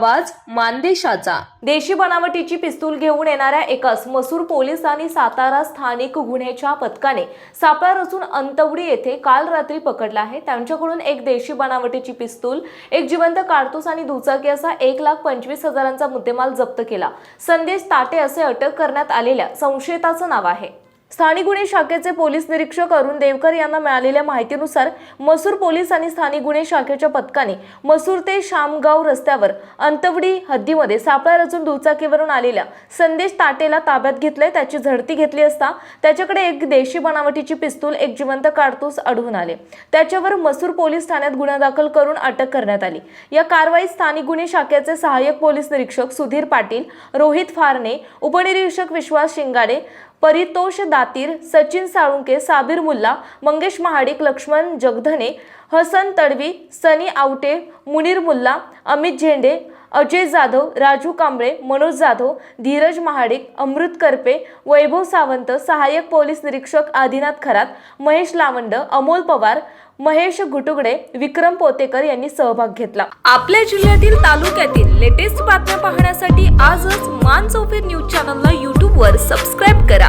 आवाज मानदेशाचा. देशी बनावटीची पिस्तूल घेऊन येणाऱ्या एकास मसूर पोलीस आणि सातारा स्थानिक गुन्ह्याच्या पथकाने सापळा रचून अंतवडी येथे काल रात्री पकडला आहे. त्यांच्याकडून एक देशी बनावटीची पिस्तूल एक जिवंत कारतूस आणि दुचाकी असा एक लाख पंचवीस हजारांचा मुद्देमाल जप्त केला. संदेश ताटे असे अटक करण्यात आलेल्या संशयिताचं नाव आहे. स्थानिक गुन्हे शाखेचे पोलीस निरीक्षक अरुण देवकर यांना मिळालेल्या माहितीनुसार मसूर पोलीस आणि स्थानिक गुन्हे शाखेच्या पथकाने मसूर ते शामगाव रस्त्यावर अंतवडी हद्दीमध्ये सापळा रचून दुचाकीवरून आलेल्या संदेश ताटेला ताब्यात घेतले त्याची झडती घेतली असता त्याच्याकडे एक देशी बनावटीची पिस्तूल एक जिवंत कारतूस आढळून आले. त्याच्यावर मसूर पोलीस ठाण्यात गुन्हा दाखल करून अटक करण्यात आली. या कारवाईत स्थानिक गुन्हे शाखेचे सहाय्यक पोलीस निरीक्षक सुधीर पाटील रोहित फारणे उपनिरीक्षक विश्वास शिंगाडे परितोष दातीर सचिन साळुंके साबीर मुल्ला मंगेश महाडिक लक्ष्मण जगधने हसन तडवी सनी आवटे मुनीर मुल्ला अमित झेंडे अजय जाधव राजू कांबळे मनोज जाधव धीरज महाडिक अमृत करपे वैभव सावंत सहाय्यक पोलीस निरीक्षक आदिनाथ खरात महेश लावंड अमोल पवार महेश घुटुगडे विक्रम पोतेकर यांनी सहभाग घेतला. आपल्या जिल्ह्यातील तालुक्यातील लेटेस्ट बातम्या पाहण्यासाठी आजच मान चौफेर न्यूज चॅनलला यूट्यूबवर सबस्क्राईब करा.